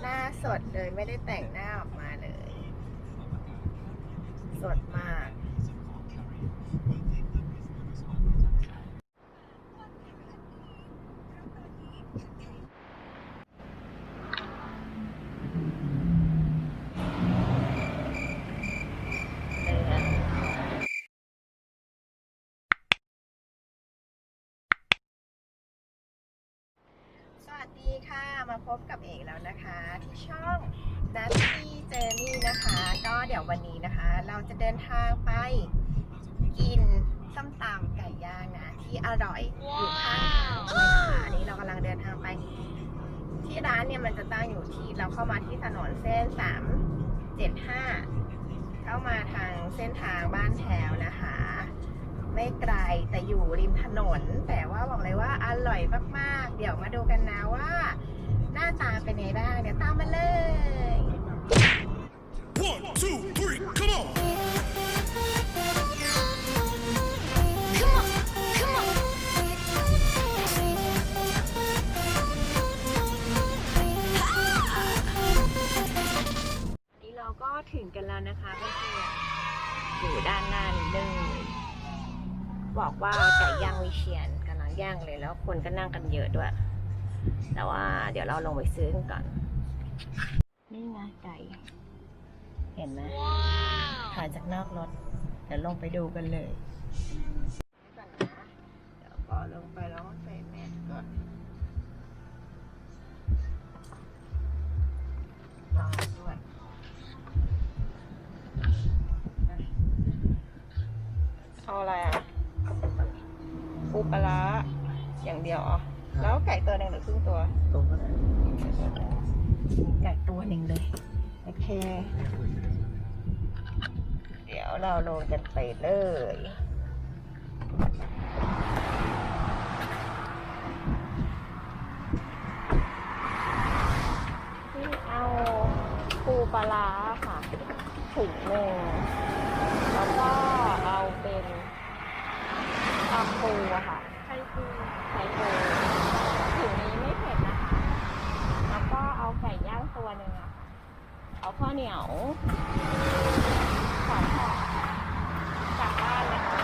หน้าสดเลยไม่ได้แต่งหน้าออกมาเลย สดมาก สวัสดี ค่ะ มาพบกับเอกแล้วนะคะ ที่ช่องนัทตี้เจอร์นี่นะคะ ก็เดี๋ยววันนี้นะคะ เราจะเดินทางไปกินส้มตำไก่ย่างนะ ที่อร่อยอยู่ข้างทางเลยนะคะอันนี้เรากำลังเดินทางไป ที่ร้านเนี่ยมันจะตั้งอยู่ที่เราเข้ามาที่ถนนเส้น375เข้ามาทางเส้นทางบ้านแถวนะคะ ไม่ไกลแต่อยู่ริมถนน แต่ว่าบอกเลยว่าอร่อยมากๆ เดี๋ยวมาดูกันนะว่า หน้าตาเป็นไงบ้างเดี๋ยวตามมาเลย One, two, three, come on! Come on, come on. นี่เราก็ถึงกันแล้วนะคะเพื่อนๆอยู่ด้านหน้านี่เลย บอกว่าไก่ย่างวิเชียนกำลังย่างเลยแล้วคนก็นั่งกันเยอะด้วย แต่ว่าเดี๋ยวเราลงไปซื้อกันก่อน นี่ไงไก่ เห็นไหมถ่ายจากนอกรถ เดี๋ยวลงไปดูกันเลยก่อนนะเดี๋ยวพอลงไปแล้วใส่แมสก่อนรอด้วยเอาอะไรอะ ปูปลาร้าอย่างเดียวอ๋อแล้วไก่ตัวหนึ่งหรือครึ่งตัวตรงก็ได้ไก่ตัวหนึ่งเลย โอเค เดี๋ยวเราลงกันไปเลยที่เอาปูปลาร้าค่ะถุงหนึ่งแล้วก็เอาเป็น ตำปูอะค่ะไข่ปูไข่ปูถุงนี้ไม่เผ็ดนะคะ แล้วก็เอาไก่ย่างตัวหนึ่งอะค่ะ เอาข้าวเหนียวสองห่อกลับบ้านเลยค่ะ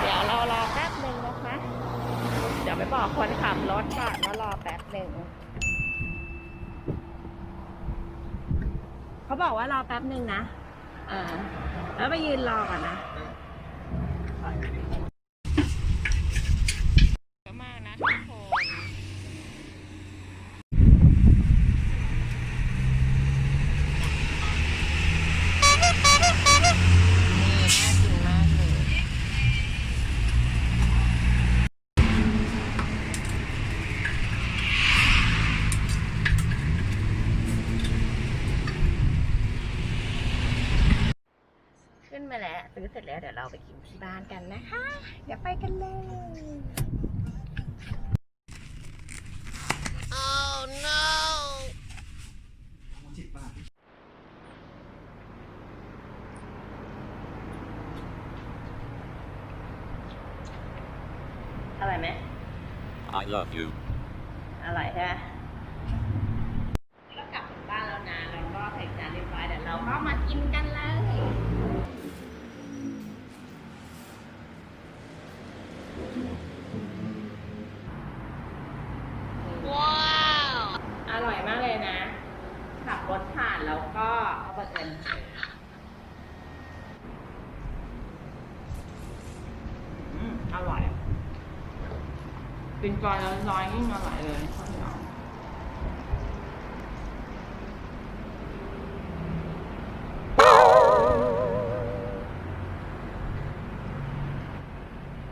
เดี๋ยวเรารอแป๊บหนึ่งนะคะ เดี๋ยวไปบอกคนขับรถก่อนว่ารอแป๊บหนึ่ง เขาบอกว่ารอแป๊บหนึ่งนะ อ่าแล้วไปยืนรอก่อนนะเยอะมากนะทุกคนนี่น่ากินมากเลย ขึ้นมาแล้ว ซื้อเสร็จแล้วเดี๋ยวเราไปกินที่บ้านกันนะคะ เดี๋ยวไปกันเลย Oh no. จิตป่ะอร่อยไหม I love you. อร่อยใช่ไหมเรากลับถึงบ้านแล้วนะแล้วก็ใส่จานเรียบร้อยเดี๋ยวเราก็มากินกันเลย Wow. อร่อยมากเลยนะ ขับรถผ่านแล้วก็เอืมอร่อยเป็นกรอยแล้วร้อยยิ่งอร่อยเลยข้าวเหนียว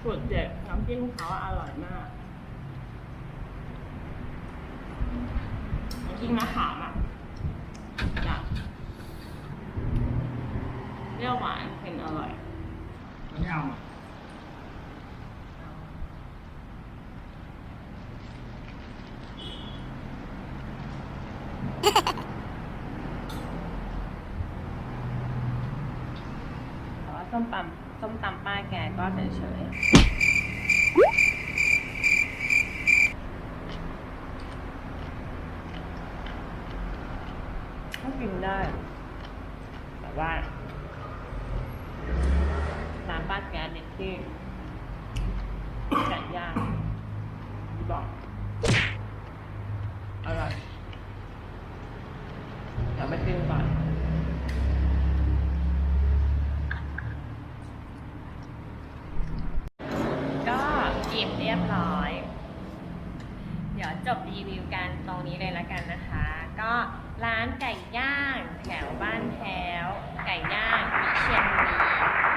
สุดเด็ดน้ำจิ้มเขาอร่อยมากน้ำจิ้มมะขามอะ รี้ยวหวานเค็มอร่อยไเอาแต่วส้มตำส้มตำป้าแกก็เฉยเฉยๆก็กินได้ แต่ว่าานป้านแกเด็ดที่ไก่ย่างบอกอร่อยเดี๋ยวไปกินก่อนก็อิ่มเรียบร้อย เดี๋ยวจบรีวิวกันตรงนี้เลยละกันนะคะ ก็ร้านไก่ย่างแถวบ้านแถวไก่ย่างวิเชียนบุรี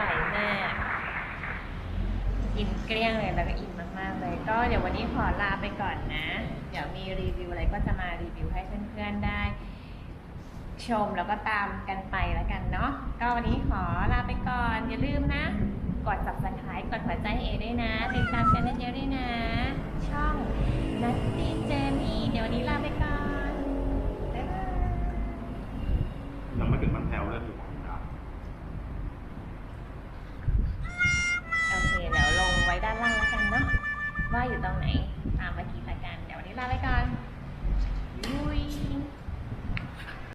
อร่อยมากกินเกลี้ยงเลยแล้วก็อิ่มมากๆเลย ก็เดี๋ยววันนี้ขอลาไปก่อนนะ เดี๋ยวมีรีวิวอะไรก็จะมารีวิวให้เพื่อนๆได้ ชมแล้วก็ตามกันไปแล้วกันเนาะก็วันนี้ขอลาไปก่อน อย่าลืมนะ กด subscribe กดหัวใจให้เอด้วยนะ ติดตามกันเยอะด้วยนะ ช่องนัตตี้เจมี่เดี๋ยววันนี้ลาไปก่อน บ๊ายบาย ยังไม่ถึงมันแถวเลย